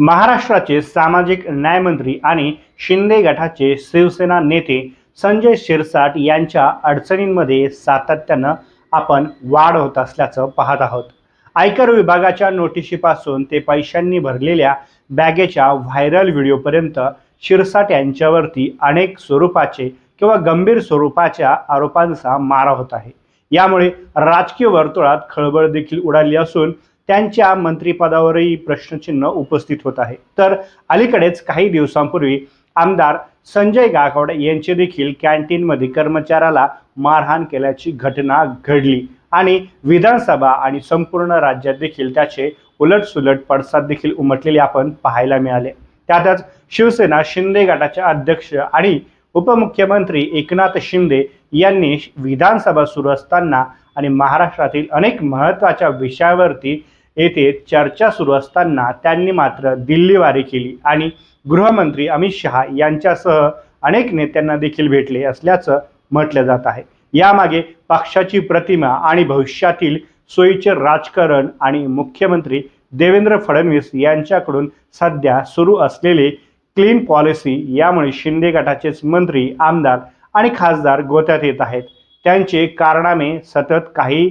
महाराष्ट्राचे सामाजिक न्यायमंत्री आणि शिंदे गटाचे शिवसेना नेते संजय शिरसाट यांच्या अडचणींमध्ये सातत्यानं आपण वाढ होत असल्याचं पाहत आहोत. आयकर विभागाच्या नोटिशीपासून ते पैशांनी भरलेल्या बॅगेच्या व्हायरल व्हिडिओपर्यंत शिरसाट यांच्यावरती अनेक स्वरूपाचे किंवा गंभीर स्वरूपाच्या आरोपांचा मारा होत आहे. यामुळे राजकीय वर्तुळात खळबळ देखील उडाली असून त्यांच्या मंत्रिपदावरही प्रश्नचिन्ह उपस्थित होत आहे. तर अलीकडेच काही दिवसांपूर्वी आमदार संजय गायकवाड यांचे देखील कॅन्टीनमध्ये कर्मचाऱ्याला मारहाण केल्याची घटना घडली आणि विधानसभा आणि संपूर्ण राज्यात देखील त्याचे उलटसुलट पडसाद देखील उमटलेले आपण पाहायला मिळाले. त्यातच शिवसेना शिंदे गटाचे अध्यक्ष आणि उपमुख्यमंत्री एकनाथ शिंदे यांनी विधानसभा सुरू असताना आणि महाराष्ट्रातील अनेक महत्त्वाच्या विषयावरती येथे चर्चा सुरू असताना त्यांनी मात्र दिल्लीवारी केली आणि गृहमंत्री अमित शहा यांच्यासह अनेक नेत्यांना देखील भेटले असल्याचं म्हटलं जात आहे. यामागे पक्षाची प्रतिमा आणि भविष्यातील सोयीचे राजकारण आणि मुख्यमंत्री देवेंद्र फडणवीस यांच्याकडून सध्या सुरू असलेले क्लीन पॉलिसी यामुळे शिंदे गटाचेच मंत्री आमदार आणि खासदार गोत्यात येत आहेत. त्यांचे कारनामे सतत काही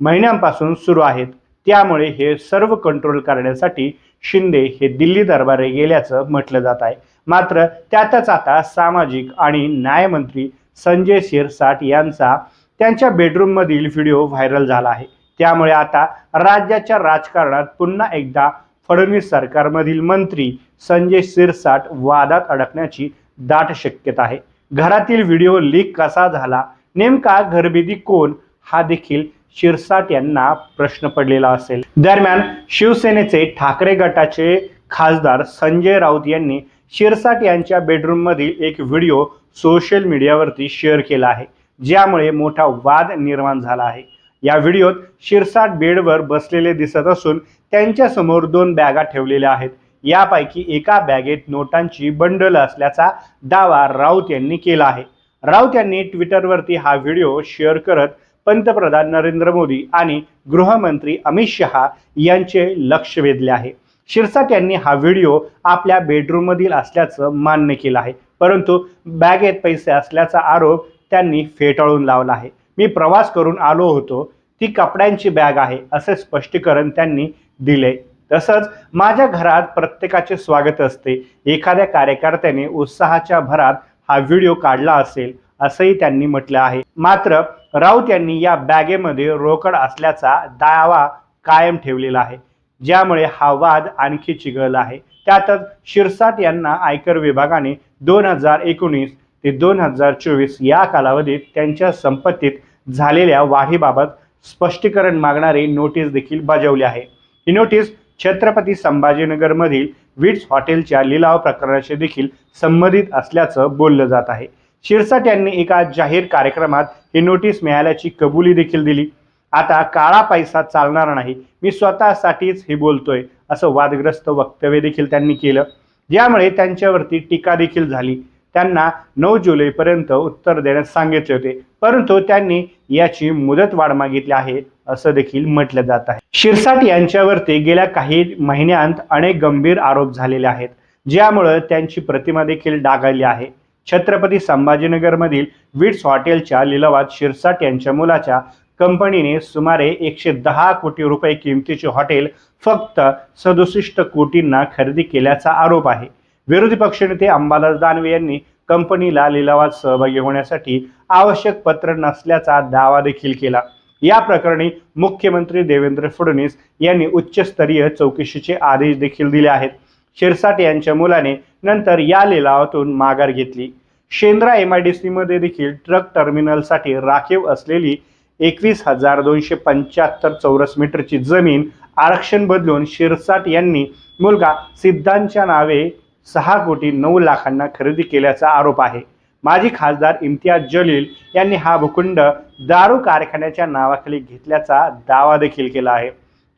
महिन्यांपासून सुरू आहेत. त्यामुळे हे सर्व कंट्रोल करण्यासाठी शिंदे हे दिल्ली दरबारे गेल्याचं म्हटलं जात आहे. मात्र त्यातच आता सामाजिक आणि न्यायमंत्री संजय शिरसाट यांचा त्यांच्या बेडरूममधील व्हिडिओ व्हायरल झाला आहे. त्यामुळे आता राज्याच्या राजकारणात पुन्हा एकदा फडणवीस सरकारमधील मंत्री संजय शिरसाट वादात अडकण्याची दाट शक्यता आहे. घरातील व्हिडिओ लीक कसा झाला? नेमका घरभेदी कोण? हा देखील शिरसाट यांना प्रश्न पडलेला असेल. दरम्यान शिवसेनेचे ठाकरे गटाचे खासदार संजय राऊत यांनी शिरसाट यांच्या बेडरूममधील एक व्हिडिओ सोशल मीडियावरती शेअर केला आहे ज्यामुळे मोठा वाद निर्माण झाला आहे. या व्हिडिओत शिरसाट बेडवर बसलेले दिसत असून त्यांच्यासमोर दोन बॅगा ठेवलेल्या आहेत. यापैकी एका बॅगेत नोटांची बंडल असल्याचा दावा राऊत यांनी केला आहे. राऊत यांनी ट्विटरवरती हा व्हिडिओ शेअर करत पंतप्रधान नरेंद्र मोदी आणि गृहमंत्री अमित शहा यांचे लक्ष वेधले आहे. शिरसाट यांनी हा व्हिडिओ आपल्या बेडरूममधील असल्याचं मान्य केलं आहे. परंतु बॅगेत पैसे असल्याचा आरोप त्यांनी फेटाळून लावला आहे. मी प्रवास करून आलो होतो. ती कपड्यांची बॅग आहे असे स्पष्टीकरण त्यांनी दिले. तसंच माझ्या घरात प्रत्येकाचे स्वागत असते. एखाद्या कार्यकर्त्याने उत्साहाच्या भरात हा व्हिडिओ काढला असेल. असंही त्यांनी म्हटलं आहे. मात्र राऊत यांनी या बॅगेमध्ये रोकड असल्याचा दावा कायम ठेवलेला आहे. ज्यामुळे हा वाद आणखी चिघळला आहे. त्यातच शिरसाट यांना आयकर विभागाने दोन हजार एकोणीस ते दोन हजार चोवीस या कालावधीत त्यांच्या संपत्तीत झालेल्या वाढीबाबत स्पष्टीकरण मागणारी नोटीस देखील बजावली आहे. ही नोटीस छत्रपती संभाजीनगरमधील विट्स हॉटेलच्या लिलाव प्रकरणाशी देखील संबंधित असल्याचं बोललं जात आहे. शिरसाट यांनी एका जाहीर कार्यक्रमात ही नोटीस मिळाल्याची कबुली देखील दिली. आता काळा पैसा चालणार नाही मी स्वतःसाठीच हे बोलतोय असं वादग्रस्त वक्तव्य देखील त्यांनी केलं. ज्यामुळे त्यांच्यावरती टीका देखील झाली. त्यांना नऊ जुलैपर्यंत उत्तर देण्यास सांगितले होते परंतु त्यांनी याची मुदत वाढ मागितली आहे असं देखील म्हटलं जात आहे. शिरसाट यांच्यावरती गेल्या काही महिन्यांत अनेक गंभीर आरोप झालेले आहेत ज्यामुळं त्यांची प्रतिमा देखील डागाळली आहे. छत्रपती संभाजीनगरमधील विट्स हॉटेलच्या लिलावात शिरसाट यांच्या मुलाच्या कंपनीने सुमारे एकशे दहा कोटी रुपये किमतीचे हॉटेल फक्त सदुसष्ट कोटींना खरेदी केल्याचा आरोप आहे. विरोधी पक्षनेते अंबादास दानवे यांनी कंपनीला लिलावात सहभागी होण्यासाठी आवश्यक पत्र नसल्याचा दावा देखील केला. या प्रकरणी मुख्यमंत्री देवेंद्र फडणवीस यांनी उच्चस्तरीय चौकशीचे आदेश देखील दिले आहेत. शिरसाट यांच्या मुलाने नंतर या लिलावातून माघार घेतली. शेंद्रा एम आय डी सीमध्ये देखील ट्रक टर्मिनलसाठी राखीव असलेली एकवीस हजार दोनशे पंच्याहत्तर चौरस मीटरची जमीन आरक्षण बदलून शिरसाट यांनी मुलगा सिद्धांच्या नावे सहा कोटी नऊ लाखांना खरेदी केल्याचा आरोप आहे. माजी खासदार इम्तियाज जलील यांनी हा भूखंड दारू कारखान्याच्या नावाखाली घेतल्याचा दावा देखील केला आहे.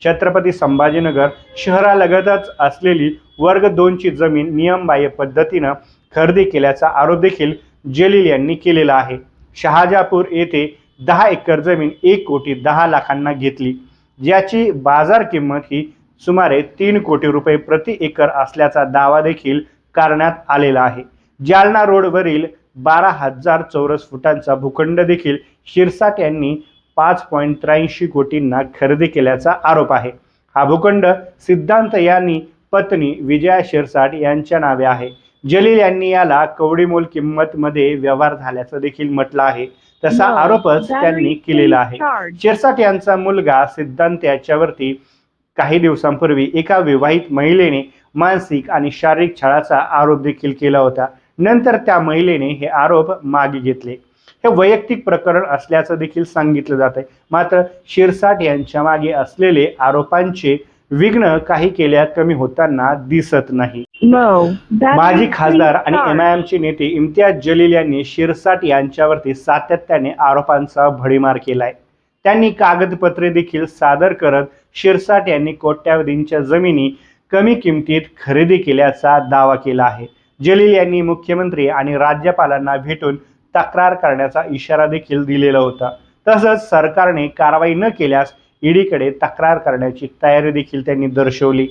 छत्रपती संभाजीनगर शहरालगतच असलेली वर्ग दोनची जमीन नियमबाह्य पद्धतीनं खरेदी केल्याचा आरोप देखील जलील यांनी केलेला आहे. शहाजापूर येथे दहा एकर जमीन एक कोटी दहा लाखांना घेतली. ज्याची बाजार किंमत ही सुमारे तीन कोटी रुपये प्रति एकर असल्याचा दावा देखील करण्यात आलेला आहे. जालना रोडवरील बारा हजार चौरस फुटांचा भूखंड देखील शिरसाट यांनी पाच पॉईंट त्र्याऐंशी कोटींना खरेदी केल्याचा आरोप आहे. हा भूखंड सिद्धांत यांनी पत्नी विजया शिरसाट यांच्या नावे आहे. जलील यांनी याला कवडीमोल किंमत मध्ये व्यवहार झाल्याचं देखील म्हटलं आहे. तसा No, आरोपच त्यांनी केलेला आहे. शिरसाट यांचा मुलगा सिद्धांत याच्यावरती काही दिवसांपूर्वी एका विवाहित महिलेने मानसिक आणि शारीरिक छळाचा आरोप देखील केला होता. नंतर त्या महिलेने हे आरोप मागे घेतले. हे वैयक्तिक प्रकरण असल्याचं देखील सांगितलं जात आहे. मात्र शिरसाट यांच्या मागे असलेले आरोपांचे विघ्न काही केल्या कमी होताना दिसत नाही. माजी खासदार आणि charge. एम आय एमचे नेते इम्तियाज जलील यांनी शिरसाट यांच्यावरती सातत्याने आरोपांचा भडीमार केलाय. त्यांनी कागदपत्रे देखील सादर करत शिरसाट यांनी कोट्यावधींच्या जमिनी कमी किमतीत खरेदी केल्याचा दावा केला आहे. जलील यांनी मुख्यमंत्री आणि राज्यपालांना भेटून तक्रार करण्याचा इशारा देखील दिलेला होता तसंच सरकारने कारवाई न केल्यास ईडीकडे तक्रार करण्याची तयारी देखील त्यांनी दर्शवली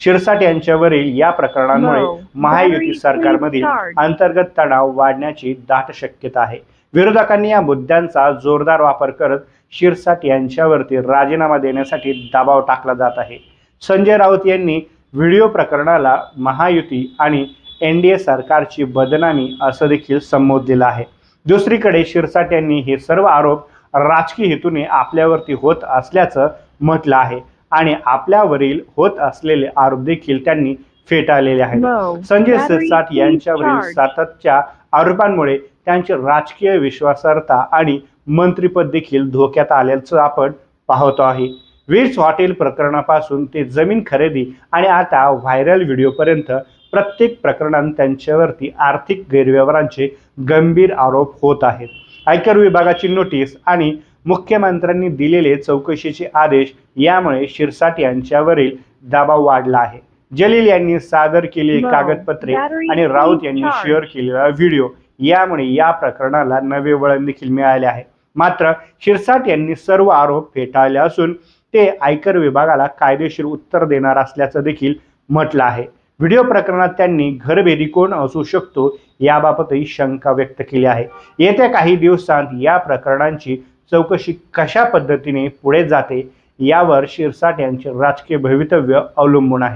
शिरसाट यांच्यावरील या प्रकरणांमुळे. महायुती सरकारमधील. अंतर्गत तणाव वाढण्याची दाट शक्यता आहे विरोधकांनी या मुद्द्यांचा जोरदार वापर करत शिरसाट यांच्यावरती राजीनामा देण्यासाठी दबाव टाकला जात आहे संजय राऊत यांनी व्हिडिओ प्रकरणाला महायुती आणि एन डी ए सरकारची बदनामी असं देखील संबोधलेलं आहे दुसरीकडे शिरसाट यांनी हे सर्व आरोप राजकीय हेतूने आपल्यावरती होत असल्याचं म्हटलं आहे आणि आपल्यावरील होत असलेले आरोप देखील त्यांनी फेटाळलेले आहेत. संजय सिरसाट यांच्यावरील. साततच्या आरोपांमुळे त्यांची राजकीय विश्वासार्हता आणि मंत्रिपद देखील धोक्यात आल्याचं आपण पाहतो आहे वीज हॉटेल प्रकरणापासून ते जमीन खरेदी आणि आता व्हायरल व्हिडिओपर्यंत प्रत्येक प्रकरणात त्यांच्यावरती आर्थिक गैरव्यवहारांचे गंभीर आरोप होत आहेत आयकर विभागाची नोटीस आणि मुख्यमंत्र्यांनी दिलेले चौकशीचे आदेश यामुळे शिरसाट यांच्यावरील दबाव वाढला आहे जलील यांनी सादर केलेली. कागदपत्रे आणि राऊत यांनी. शेअर केलेला व्हिडिओ यामुळे या प्रकरणाला नवे वळण देखील मिळाले आहे मात्र शिरसाट यांनी सर्व आरोप फेटाळले असून ते आयकर विभागाला कायदेशीर उत्तर देणार असल्याचं देखील म्हटलं आहे व्हिडिओ प्रकरणात त्यांनी घरभेदी कोण असू शकतो याबाबतही शंका व्यक्त केली आहे. येत्या काही दिवसांत या प्रकरणांची चौकशी कशा पद्धतीने पुढे जाते यावर शिरसाट यांचे राजकीय भवितव्य अवलंबून आहे.